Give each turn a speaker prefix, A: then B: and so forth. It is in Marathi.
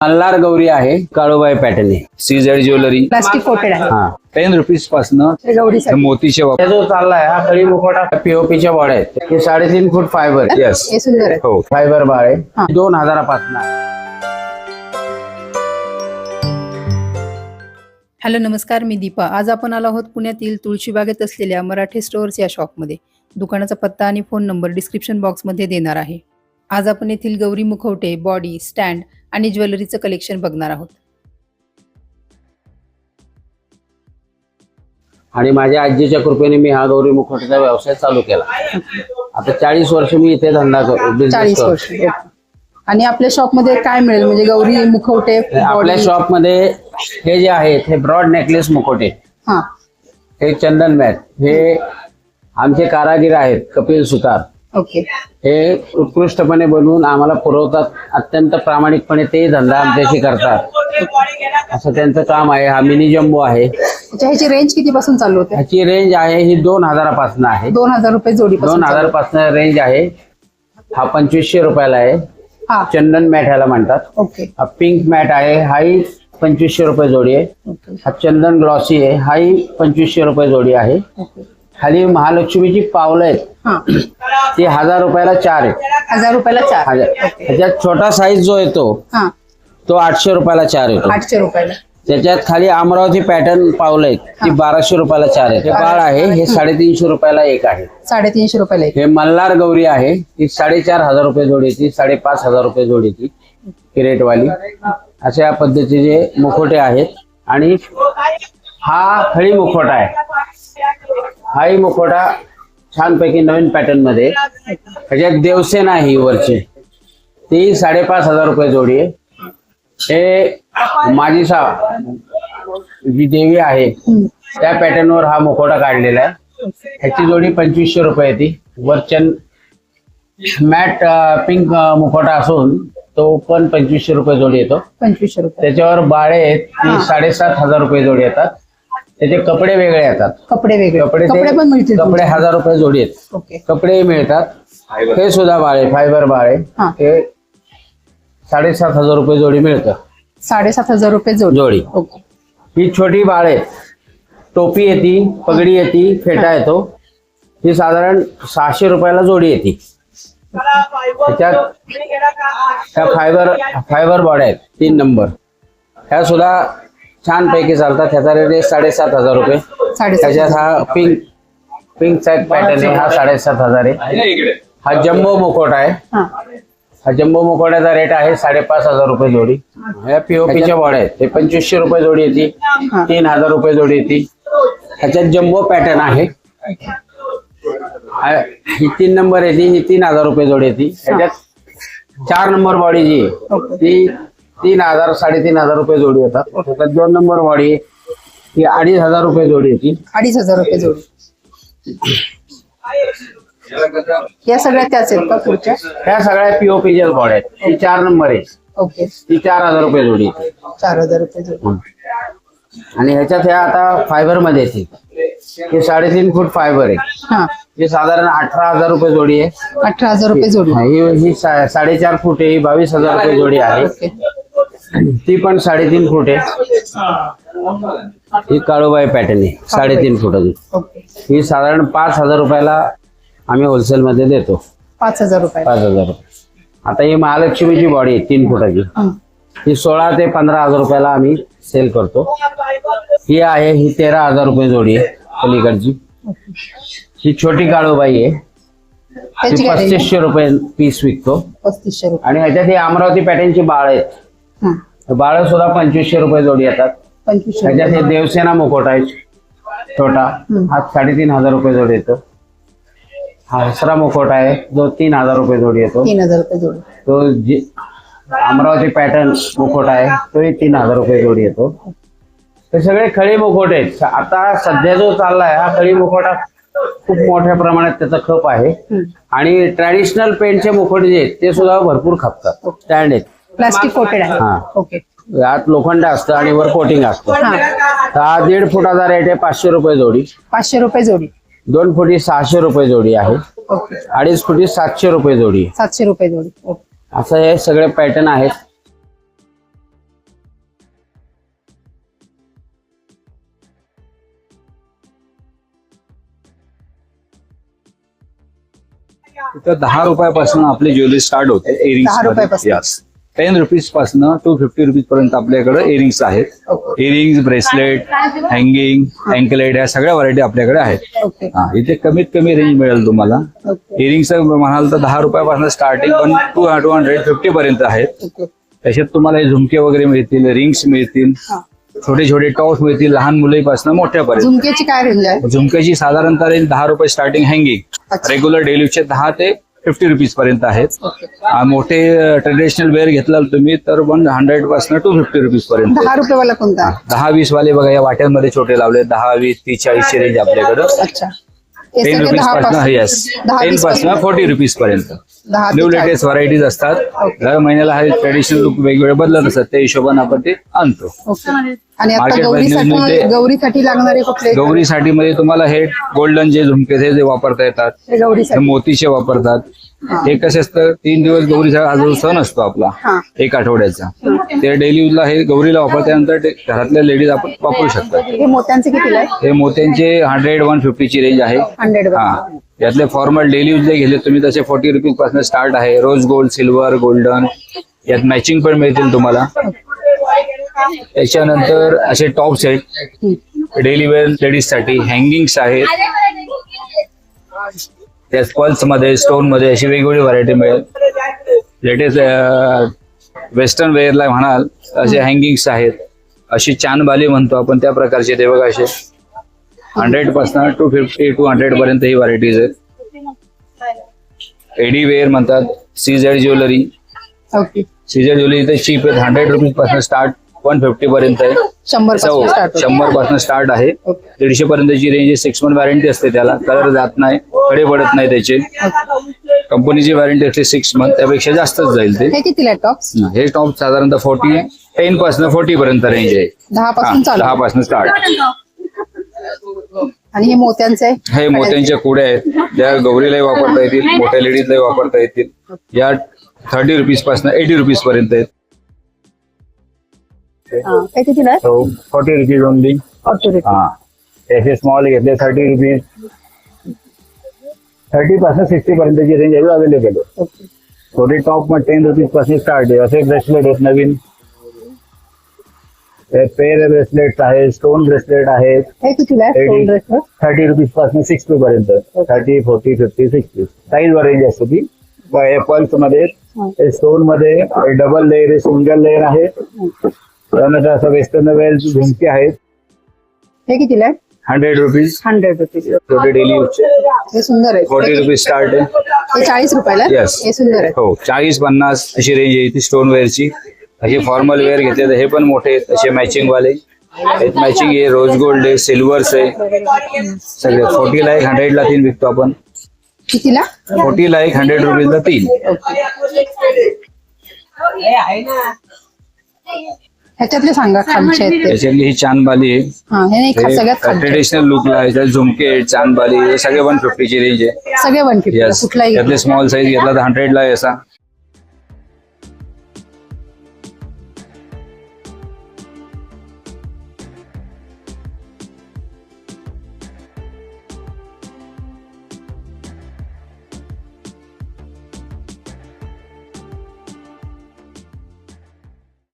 A: मल्हार गौरी आहे Kalubai pattern
B: CZ jewellery.
C: Plastic coated आहे.
A: हा.
B: टेन रुपीज पासन
C: हे
B: मोतीचे वापर
A: हे जो चाललाय हा खळी मुखवटा पीओपीच्या बॉड्या आहेत. हे साडेतीन फूट फायबर
B: येस
C: हे सुंदर आहे.
B: हो
A: फायबर बाळ
C: हा.
A: आहे दोन हजारापासून आहे.
C: हॅलो नमस्कार मी दीपा. आज आपण आलो आहोत पुण्यातील तुळशीबागेत असलेल्या मराठी स्टोअर्स या शॉपमध्ये. दुकानाचा पत्ता आणि फोन नंबर डिस्क्रिप्शन बॉक्समध्ये देणार आहे. आज आपण येथील गौरी मुखवटे बॉडी स्टँड आणि ज्वेलरीचं कलेक्शन बघणार आहोत.
A: आणि माझ्या आजीच्या कृपेने मी हा गौरी मुखवट्याचा व्यवसाय चालू केला. आता चाळीस वर्ष मी इथे धंदा करतो
C: चाळीस वर्ष. आणि आपल्या शॉपमध्ये काय मिळेल? म्हणजे गौरी मुखवटे
A: आपल्या शॉपमध्ये हे जे आहेत हे ब्रॉड नेकलेस मुखवटे.
C: हा
A: चंदन मॅट हे आमचे कारागीर आहेत कपिल सुतार. हे उत्कृष्टपणे बनवून आम्हाला पुरवतात. अत्यंत प्रामाणिकपणे ते धंदा आमच्याशी करतात. असं त्यांचं काम आहे. हा मिनी जम्बो आहे.
C: ह्याची रेंज किती पासून चालू होते?
A: ह्याची रेंज आहे ही दोन हजारापासून आहे.
C: दोन हजार रुपये जोडी
A: दोन हजारपासून रेंज आहे. हा पंचवीसशे रुपयाला आहे.
C: हा.
A: चंदन मॅट ह्याला म्हणतात.
C: ओके.
A: हा पिंक मॅट आहे. हाही पंचवीसशे रुपये जोडी आहे.
C: ओके.
A: हा चंदन ग्लॉसी आहे. हाही पंचवीसशे रुपये जोडी आहे.
C: ओके.
A: खाली महालक्ष्मीची पावलं आहेत.
C: हा.
A: ती हजार रुपयाला चार आहेत.
C: हजार रुपयाला चार.
A: हजार. ह्याच्यात छोटा साईज जो येतो
C: हा.
A: तो आठशे रुपयाला चार येतो.
C: आठशे रुपयाला.
A: त्याच्यात खाली अमरावती पॅटर्न पावलं आहेत ती बाराशे रुपयाला चार आहे हे बाळ आहे हे साडेतीनशे रुपयाला एक आहे.
C: साडेतीनशे रुपयाला एक.
A: हे मल्हार गौरी आहे ती साडेचार हजार रुपये जोडीची साडेपाच हजार रुपये जोडीची किरेटवाली अशा पद्धतीचे मुखोटे आहेत. आणि हा खळी मुखोटा आहे. हाही मुखोटा छानपैकी नवीन पॅटर्नमध्ये. ह्याच्यात देवसेना आहे ही वरची. ती साडेपाच हजार रुपये जोडी आहे. हे माझी सा जी देवी आहे. त्या पॅटर्नवर हा मुखोटा काढलेला आहे. ह्याची जोडी पंचवीसशे रुपये ती. वरचन मॅट पिंक मुखोटा असून तो पण पंचवीसशे रुपये जोडी येतो.
C: पंचवीसशे रुपये.
A: त्याच्यावर बाळे आहेत ती साडेसात हजार रुपये जोडी येतात. त्याचे कपडे वेगळे येतात.
C: कपडे वेगळे.
A: कपडे ते-
C: कपडे पण मिळतील
A: कपडे हजार रुपये जोडी आहेत.
C: ओके.
A: कपडे मिळतात. हे सुद्धा बाळे फायबर बाळे.
C: हा.
A: हे साडेसात हजार रुपये जोडी मिळतं.
C: साडेसात हजार रुपये जोडी.
A: जोडी.
C: ओके.
A: ही छोटी बाळे टोपी येते पगडी येते फेटा येतो. ही साधारण सहाशे रुपयाला जोडी येते. त्याच्यात ह्या फायबर फायबर बॉड्या आहेत. तीन नंबर. ह्या सुद्धा छानपैकी चालतात. ह्याचा रेट आहे साडेसात हजार रुपये.
C: साडेसात
A: त्याच्यात हा पिंक पिंक साईड पॅटर्न आहे. हा साडेसात हजार आहे. हा जम्बो मुकोटा आहे.
C: हा.
A: हा जम्बो मुकोट्याचा रेट आहे साडेपाच हजार रुपये जोडी. ह्या पीओपीच्या बॉड्या आहेत. ते पंचवीसशे रुपये जोडी येते.
C: हा.
A: तीन हजार रुपये जोडी येते. ह्याच्यात जम्बो पॅटर्न आहे. हा- ही तीन नंबर येते. ही तीन हजार रुपये जोडी येते. ह्याच्यात चार नंबर बॉडी जी आहे, ती तीन हजार साडेतीन हजार रुपये जोडी येतात. त्याच्यात दोन नंबर बॉडी ही अडीच हजार रुपये जोडी येते
C: अडीच हजार रुपये जोडी. या सगळ्या त्याच आहेत का पुढच्या?
A: ह्या सगळ्या पीओपीच्या बॉड्या आहेत. ही चार नंबर आहे
C: ओके.
A: ती चार हजार रुपये जोडी येते
C: चार हजार रुपये जोडी.
A: आणि ह्याच्यात ह्या आता फायबरमध्ये येते हे साडेतीन फूट फायबर आहे.
C: हा.
A: हे साधारण अठरा हजार रुपये जोडी आहे.
C: अठरा हजार रुपये जोडी.
A: ही ही सा- साडेचार फूट आहे. ही बावीस हजार रुपये जोडी आहे.
C: ओके.
A: ती पण साडेतीन फूट आहे. ही काळूबाई पॅटर्न आहे. साडेतीन फुटाची ही साधारण पाच हजार रुपयाला आम्ही होलसेल मध्ये देतो.
C: पाच हजार रुपये.
A: पाच हजार रुपये. आता ही महालक्ष्मीची बॉडी आहे तीन फुटाची.
C: हं.
A: सोळा ते पंधरा हजार रुपयाला आम्ही सेल करतो. ही आहे ही तेरा हजार रुपये जोडी आहे पलीकडची. ही छोटी काळूबाई आहे. ती? पस्तीसशे रुपये पीस विकतो. आणि ह्याच्यात ही अमरावती पॅटर्नची बाळ आहेत. बाळ सुद्धा पंचवीसशे रुपये जोडी येतात.
C: पंचवीसशे रुपये.
A: हे देवसेना मुकोट आहे. छोटा. हा साडेतीन हजार रुपये जोडी येतो. हा हसरा मुकोट आहे. जो तीन हजार रुपये जोडी येतो.
C: तीन हजार रुपये जोडी.
A: तो जी अमरावती पॅटर्न मुखोट आहे. तोही तीन हजार रुपये जोडी येतो. हे सगळे खळी मुखोट आहेत. आता सध्या जो चाललाय हा खळी मुखोटा खूप मोठ्या प्रमाणात त्याचा खप आहे. आणि ट्रॅडिशनल पेंटचे मुखोट जे आहेत ते सुद्धा भरपूर खपतात. स्टँड आहेत.
C: प्लास्टिक कोटेड आहे. ओके.
A: आत लोखंड असतं आणि वर कोटिंग असतं.
C: हा.
A: दीड फुटाचा रेट आहे पाचशे रुपये जोडी.
C: पाचशे रुपये जोडी.
A: दोन फुटी सहाशे रुपये जोडी आहे. अडीच फुटी सातशे रुपये जोडी.
C: सातशे रुपये जोडी.
A: असं हे सगळे पॅटर्न आहेत.
B: इथं दहा रुपयापासून आपली ज्वेलरी स्टार्ट होते
C: दहा रुपयापासून.
B: टेन रुपीजपासून टू फिफ्टी रुपीज पर्यंत आपल्याकडे इयरिंग्स आहेत. इयरिंग्स ब्रेसलेट हँगिंग अँकलेट या सगळ्या व्हरायटी आपल्याकडे आहेत. हा इथे कमीत कमी रेंज मिळेल तुम्हाला. इयरिंग्स म्हणाल तर दहा रुपयापासून स्टार्टिंग पण टू टू हंड्रेड फिफ्टी पर्यंत आहेत. त्याच्यात तुम्हाला हे झुमके वगैरे मिळतील रिंग्स मिळतील. छोटे छोटे टॉप्स मिळतील लहान मुलीपासून मोठ्यापर्यंत
C: झुमक्याची काय रेंज आहे?
B: झुमक्याची साधारणतः रेंज दहा रुपये स्टार्टिंग हँगिंग. रेग्युलर डेलीचे दहा ते फिफ्टी रुपीज पर्यंत आहेत. आ, मोठे ट्रेडिशनल वेअर घेतला तुम्ही तर वन हंड्रेडपासून टू फिफ्टी रुपीज पर्यंत.
C: दहा रुपयेवाला कोणता?
B: दहा वीस वाले बघा या वाट्यांमध्ये छोटे लावले दहा वीस तीस चाळीसची रेंज आपल्याकडं.
C: अच्छा. हे
B: टेन
C: सगळे
B: रुपीज
C: दहा
B: पासून
C: पासून.
B: येस
C: दहा
B: टेन
C: वीसपासून
B: पासून. फोर्टी रुपीज पर्यंत.
C: दहा ते
B: न्यू
C: चाळीस.
B: लेटेस्ट व्हरायटीज असतात. दर महिन्याला हे ट्रेडिशनल लुक वेगवेगळे बदलत असतात. त्या हिशोबाने आपण ते आणतो.
C: ओके आणि आता
B: Market मध्ये
C: गौरीसाठी
B: मिळते.
C: गौरीसाठी लागणारे कुठले?
B: गौरीसाठी मध्ये तुम्हाला हे गोल्डन जे झुमके ते जे वापरता येतात
C: हे
B: हे
C: गौरीसाठी
B: मोतीचे वापरतात. हे. कसे असतं? तीन दिवस गौरीचा हा जो सण असतो आपला
C: हा.
B: एक आठवड्याचा. ते डेली यूजला हे गौरीला वापरल्यानंतर ते घरातल्या लेडीज आपण वापरू शकतात.
C: हे मोत्यांचे कितीला आहे?
B: हे मोत्यांचे हंड्रेड वन फिफ्टीची रेंज आहे.
C: हंड्रेड
B: हा. यातले फॉर्मल डेली यूजला गेले तुम्ही तसे फोर्टी रुपीजपासून स्टार्ट आहे. रोज गोल्ड सिल्वर गोल्डन यात मॅचिंग पण मिळतील तुम्हाला. त्याच्यानंतर असे टॉप्स आहेत. डेली वेअर लेडीजसाठी हँगिंग्स आहेत. त्यात पल्समध्ये स्टोनमध्ये अशी वेगवेगळी व्हरायटी मिळेल. लेटेस्ट वेस्टर्न वेअरला म्हणाल असे हँगिंग्स आहेत. अशी चानबाली म्हणतो आपण त्या प्रकारचे ते बघा असे. हंड्रेडपासून टू फिफ्टी टू हंड्रेड पर्यंत ही व्हरायटीज आहेत. एडी वेअर म्हणतात CZ jewellery
C: okay
B: CZ jewellery इथे चीप आहेत. हंड्रेड रुपीजपासून स्टार्ट वन फिफ्टी पर्यंत आहे.
C: शंभर
B: सो
C: पासून स्टार्ट
B: शंभरपासून स्टार्ट आहे. दीडशे पर्यंतची रेंज सिक्स मंथ वॉरंटी असते त्याला. कलर जात नाही. कडे पडत नाही त्याचे. कंपनीची वॉरंटी असते सिक्स मंथ त्यापेक्षा जास्तच जाईल ते.
C: हे आहे टॉप्स
B: हे टॉप साधारणतः फोर्टी टेन पासून फोर्टी पर्यंत रेंज आहे.
C: दहा पासून
B: दहा
C: चालू.
B: पासून स्टार्ट
C: आणि हे मोत्यांचे
B: हे मोत्यांच्या कुड्या आहेत. त्या गौरीलाही वापरता येतील मोठ्या लेडीजलाही वापरता येतील. या थर्टी रुपीजपासून एटी रुपीज पर्यंत आहेत.
C: कितीला आहे
B: फोर्टी रुपीज ओनली
C: ऑटो
B: हा. त्याचे स्मॉल घेतले थर्टी रुपीज थर्टी पासून सिक्स्टी पर्यंतची रेंज आहे अवेलेबल आहे.
C: ओके
B: छोटे टॉप मग टेन रुपीजपासून स्टार्ट आहे. असे ब्रेसलेट आहेत नवीन. पेर ब्रेसलेट आहेत स्टोन ब्रेसलेट आहेत.
C: हे कितीला आहे. स्टोन
B: थर्टी रुपीजपासून सिक्स्टी पर्यंत. Thirty forty fifty sixty size range असते ती. पल्समध्ये स्टोनमध्ये डबल लेअर आहे सिंगल लेअर आहे. त्यानंतर असं वेस्टर्न वेअर झुमके आहेत.
C: हे कितीला आहे
B: हंड्रेड रुपीज
C: हंड्रेड रुपीज
B: छोटे डेली यूजचे
C: हे सुंदर आहे.
B: फोर्टी रुपीज स्टार्ट आहे.
C: चाळीस रुपयाला? आहे? हे सुंदर आहे.
B: हो चाळीस पन्नास अशी रेंज आहे ती स्टोन वेअरची असे फॉर्मल वेअर घेतले तर हे पण मोठे आहेत. असे मॅचिंग वाले. मॅचिंग आहे रोज गोल्ड आहे सिल्वर्स आहे. सगळे. फोर्टीला एक हंड्रेडला तीन विकतो आपण.
C: कितीला?
B: फोर्टीला एक हंड्रेड रुपीजला तीन.
C: ह्याच्यातले सांगा खालचे आहेत ते.
B: त्याच्यातली ही चांदबाली आहे.
C: हा हे नाही खा- सगळ्यात खालचे
B: ट्रेडिशनल लुकला आहे. त्यात झुमके आहेत चांदबाली हे सगळे वन फिफ्टीची रेंज आहे.
C: सगळे वन फिफ्टी कुठलाही
B: त्यातले स्मॉल साईज घेतला तर हंड्रेडला आहे असा.